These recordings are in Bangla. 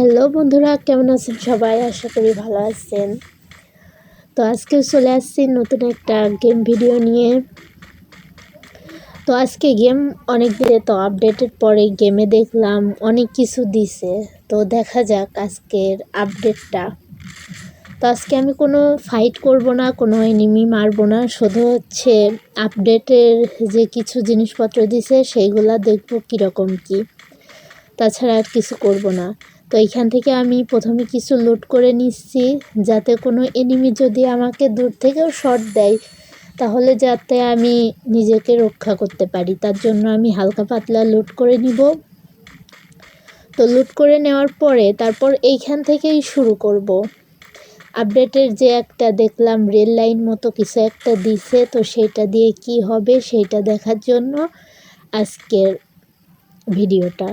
হ্যালো বন্ধুরা, কেমন আছেন সবাই? আশা করি ভালো আছেন। তো আজকেও চলে আসছি নতুন একটা গেম ভিডিও নিয়ে। তো আজকে গেম অনেক দিনে তো আপডেটের পরে গেমে দেখলাম, অনেক কিছু দিছে। তো দেখা যাক আজকের আপডেটটা তো আজকে আমি কোনো ফাইট করব না, কোনো এনিমি মারবো না, শুধু হচ্ছে আপডেটের যে কিছু জিনিসপত্র দিছে, সেইগুলা দেখব কীরকম কী। তাছাড়া আর কিছু করব না। তো এইখান থেকে আমি প্রথমে কিছু লুট করে নিচ্ছি, যাতে কোনো এনিমি যদি আমাকে দূর থেকেও শট দেয়, তাহলে যাতে আমি নিজেকে রক্ষা করতে পারি। তার জন্য আমি হালকা পাতলা লুট করে নিব। তো লুট করে নেওয়ার পরে তারপর এইখান থেকেই শুরু করব। আপডেটের যে একটা দেখলাম, রেল লাইন মতো কিছু একটা দিছে, তো সেটা দিয়ে কি হবে সেইটা দেখার জন্য আজকের ভিডিওটা।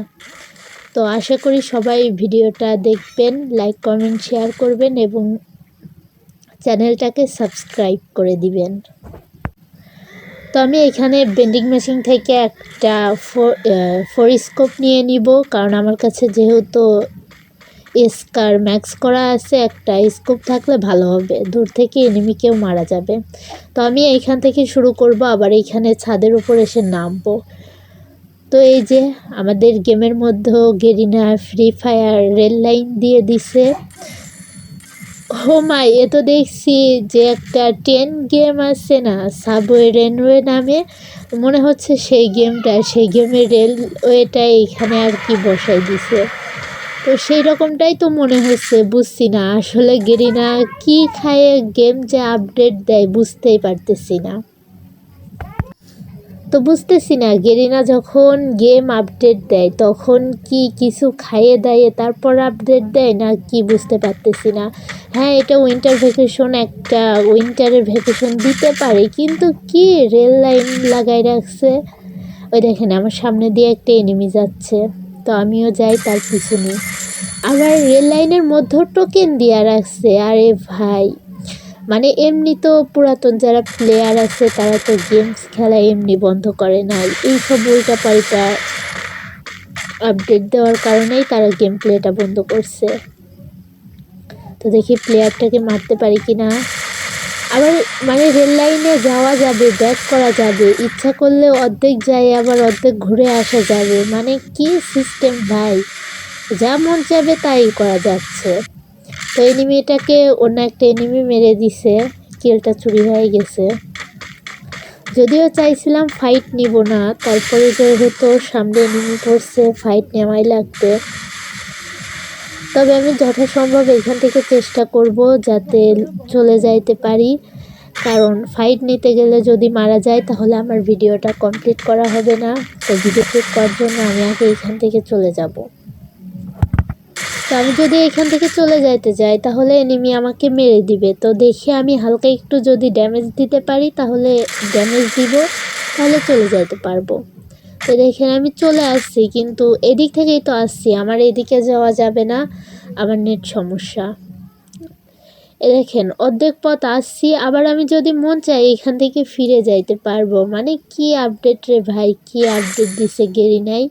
তো আশা করি সবাই ভিডিওটা দেখবেন লাইক কমেন্ট শেয়ার করবেন এবং চ্যানেলটাকে সাবস্ক্রাইব করে দিবেন। তো আমি এখানে বেন্ডিং মেশিন থেকে একটা ফোরিস্কোপ নিয়ে নিব, কারণ আমার কাছে যেহেতু স্কার ম্যাক্স করা আছে, একটা স্কোপ থাকলে ভালো হবে। দূর থেকে এনিমিকেও মারা যাবে। তো আমি এইখান থেকে শুরু করব, আবার এইখানে ছাদের উপর এসে নামবো। তো এই যে আমাদের গেমের মধ্যেও Garena free fire rail line দিয়ে দিছে। ও মাই এ তো দেখছি যে একটা ট্রেন গেম আছে না সাবওয়ে রেনওয়ে নামে। মনে হচ্ছে সেই গেমটা, সেই গেমের রেলওয়েটা এইখানে আর কি বসাই দিছে। তো সেই রকমটাই তো মনে হচ্ছে, বুঝছি না। আসলে গেরিনা কি খায়, গেম যে আপডেট দেয় বুঝতেই পারতেছি না। তো বুঝতেছি না, গেরিনা যখন গেম আপডেট দেয়, তখন কি কিছু খাইয়ে দেয় তারপর আপডেট দেয় না কি বুঝতে পারতেছি না। হ্যাঁ এটা উইন্টার ভ্যাকেশন একটা উইন্টারের ভ্যাকেশন দিতে পারে, কিন্তু কি রেল লাইন লাগাই রাখছে? ওই দেখেন, আমার সামনে দিয়ে একটা এনিমি যাচ্ছে, তো আমিও যাই তার পিছনে। আবার রেল লাইনের মধ্যেও টোকেন দেওয়া রাখছে, আরে ভাই। মানে এমনি তো পুরাতন যারা প্লেয়ার আছে, তারা তো গেমস খেলা এমনি বন্ধ করে না। এইসব উল্টা পাল্টা আপডেট দেওয়ার কারণেই তারা গেম প্লেটা বন্ধ করছে। তো দেখি প্লেয়ারটাকে মারতে পারি কি না আবার মানে রেল লাইনে যাওয়া যাবে ব্যাক করা যাবে, ইচ্ছা করলে অর্ধেক যায়, আবার অর্ধেক ঘুরে আসা যাবে। মানে কি সিস্টেম ভাই? যা মন যাবে তাই করা যাচ্ছে। তো এনিমিটাকে অন্য একটা এনিমি মেরে দিছে, কিলটা চুরি হয়ে গেছে। যদিও চাইছিলাম ফাইট নিব না, তারপরে যেহেতু সামনে এনিমি পড়ছে ফাইট নেওয়াই লাগবে। তবে আমি যথাসম্ভব এখান থেকে চেষ্টা করব যাতে চলে যাইতে পারি। কারণ ফাইট নিতে গেলে যদি মারা যায়, তাহলে আমার ভিডিওটা কমপ্লিট করা হবে না। তো ভিডিও করার জন্য আমি আগে এখান থেকে চলে যাব। আমি যদি এখান থেকে চলে যাইতে যাই, তাহলে এনিমি আমাকে মেরে দিবে। তো দেখে আমি হালকা একটু যদি ড্যামেজ দিতে পারি, তাহলে ড্যামেজ দিব, তাহলে চলে যাইতে পারব। তো দেখেন, আমি চলে আসছি, কিন্তু এদিক থেকেই তো আসছি, আমার এদিকে যাওয়া যাবে না, আমার নেট সমস্যা। এ দেখেন, অর্ধেক পথ আসছি, আবার আমি যদি মন চাই এখান থেকে ফিরে যাইতে পারব। মানে কি আপডেট রে ভাই, কি আপডেট দিছে গেরি নাই?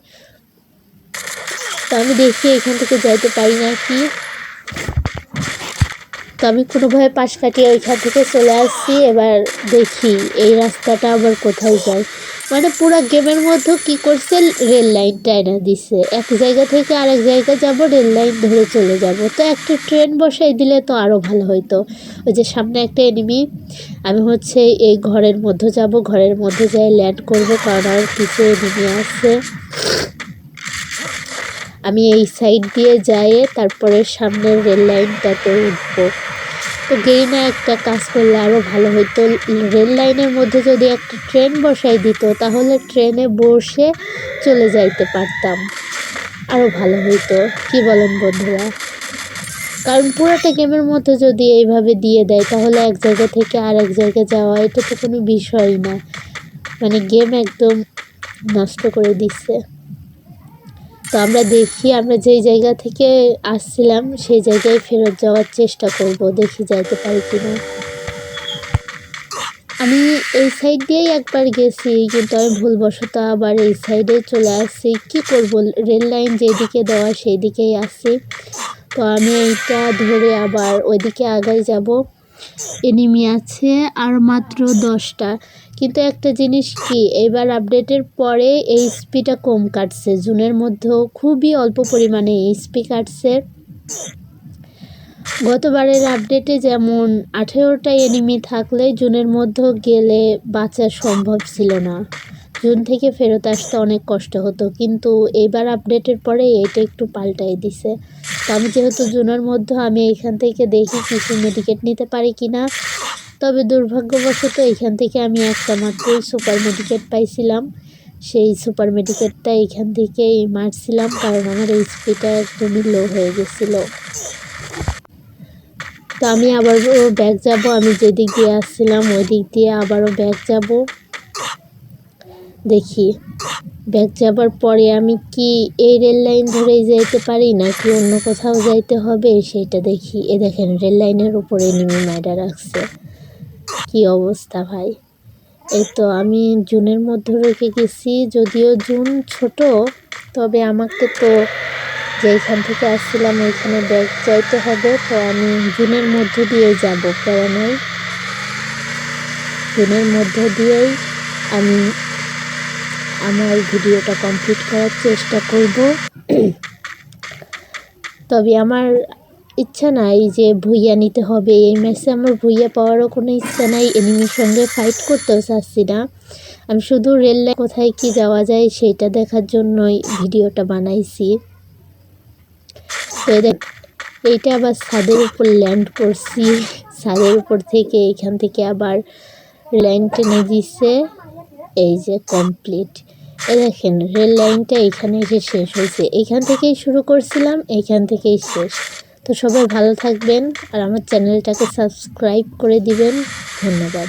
তো আমি দেখি এখান থেকে যাইতে পারি না কি। তো আমি কোনোভাবে পাশ কাটিয়ে ওইখান থেকে চলে আসছি। এবার দেখি এই রাস্তাটা আবার কোথায় যায়। মানে পুরো গেমের মধ্যে কি করছে, রেল লাইনটা এনে দিছে। এক জায়গা থেকে আরেক জায়গা যাব, রেল লাইন ধরে চলে যাব। তো একটা ট্রেন বসাই দিলে তো আরও ভালো হইতো। ওই যে সামনে একটা এনিমি আমি হচ্ছে এই ঘরের মধ্যে যাব। ঘরের মধ্যে যাই ল্যান্ড করব, কারণ আর কিছু এনিমি আছে। আমি এই সাইড দিয়ে যাই তারপরে সামনের রেল লাইনটাতে উঠবো। তো গেইনা একটা কাজ করলে আরও ভালো হতো রেল লাইনের মধ্যে যদি একটা ট্রেন বসাই দিত, তাহলে ট্রেনে বসে চলে যাইতে পারতাম। আরও ভালো হইতো। কি বলেন বন্ধুরা? কারণ পুরোটা গেমের মধ্যে যদি এইভাবে দিয়ে দেয়, তাহলে এক জায়গা থেকে আর এক জায়গায় যাওয়া, এটা তো কোনো বিষয় না। মানে গেম একদম নষ্ট করে দিচ্ছে। তো আমরা দেখি, আমরা যেই জায়গা থেকে আসছিলাম, সেই জায়গায় ফেরত যাওয়ার চেষ্টা করব, দেখি যাইতে পারি কিনা। আমি এই সাইড দিয়েই একবার গেছি, কিন্তু আমি ভুলবশত আবার এই সাইডে চলে আসছি। কি করব রেল লাইন যেদিকে দেওয়া সেই দিকেই আসছি। তো আমি এইটা ধরে আবার ওইদিকে আগাই যাব। এনিমি আছে আর মাত্র দশটা। কিন্তু একটা জিনিস কি, এবার আপডেটের পরে এই স্পিটা কম কাটছে। জুনের মধ্যেও খুবই অল্প পরিমাণে এইচপি কাটছে। গতবারের আপডেটে যেমন আঠেরোটা এনিমি থাকলে জুনের মধ্যেও গেলে বাঁচা সম্ভব ছিল না। জুন থেকে ফেরত আসতে অনেক কষ্ট হতো, কিন্তু এবার আপডেটের পরে এটা একটু পাল্টাই দিছে। তো আমি যেহেতু জুনের মধ্যে, আমি এখান থেকে দেখি কিছু মেডিকেট নিতে পারি কি না তবে দুর্ভাগ্যবশত এখান থেকে আমি একটা মাত্রই সুপার মেডিকেট পাইছিলাম। সেই সুপার মেডিকেটটা এখান থেকেই মারছিলাম, কারণ আমার এইচপিটা একদমই লো হয়ে গেছিল। তো আমি আবারও ব্যাগ যাব, আমি যেদিক দিয়ে আসছিলাম ওই দিক দিয়ে আবারও ব্যাগ যাব। দেখি। ব্যাগ যাবার পরে আমি কি এই রেল লাইন ধরেই যাইতে পারি নাকি অন্য কোথাও যাইতে হবে সেটা দেখি। এ দেখেন, রেল লাইনের উপরে নেমে মাইডা রাখছে। কি অবস্থা ভাই? এই তো আমি জুনের মধ্যে রেখে গেছি, যদিও জুন ছোট, তবে আমাকে তো যেখান থেকে আসছিলাম ওইখানে ব্যাগ চাইতে হবে, তো আমি জুনের মধ্য দিয়ে যাব। কারণ জুনের মধ্য দিয়েই আমি আমার ভিডিওটা কমপ্লিট করার চেষ্টা করব। তবে আমার ইচ্ছা নাই যে ভুইয়া নিতে হবে। এই ম্যাচে আমার ভুইয়া পাওয়ারও কোনো ইচ্ছা নাই। এনিমির সঙ্গে ফাইট করতেও চাচ্ছি না। আমি শুধু রেল লাইন কোথায় কি যাওয়া যায় সেইটা দেখার জন্যই ভিডিওটা বানাইছি। এইটা আবার ছাদের উপর ল্যান্ড করছি। ছাদের উপর থেকে এখান থেকে আবার লাইন টেনে দিচ্ছে এই যে কমপ্লিট এ দেখেন, রেল লাইনটা এখানে এসে শেষ হয়েছে। এইখান থেকেই শুরু করছিলাম এইখান থেকেই শেষ। তো সবাই ভালো থাকবেন আর আমার চ্যানেলটাকে সাবস্ক্রাইব করে দিবেন। ধন্যবাদ।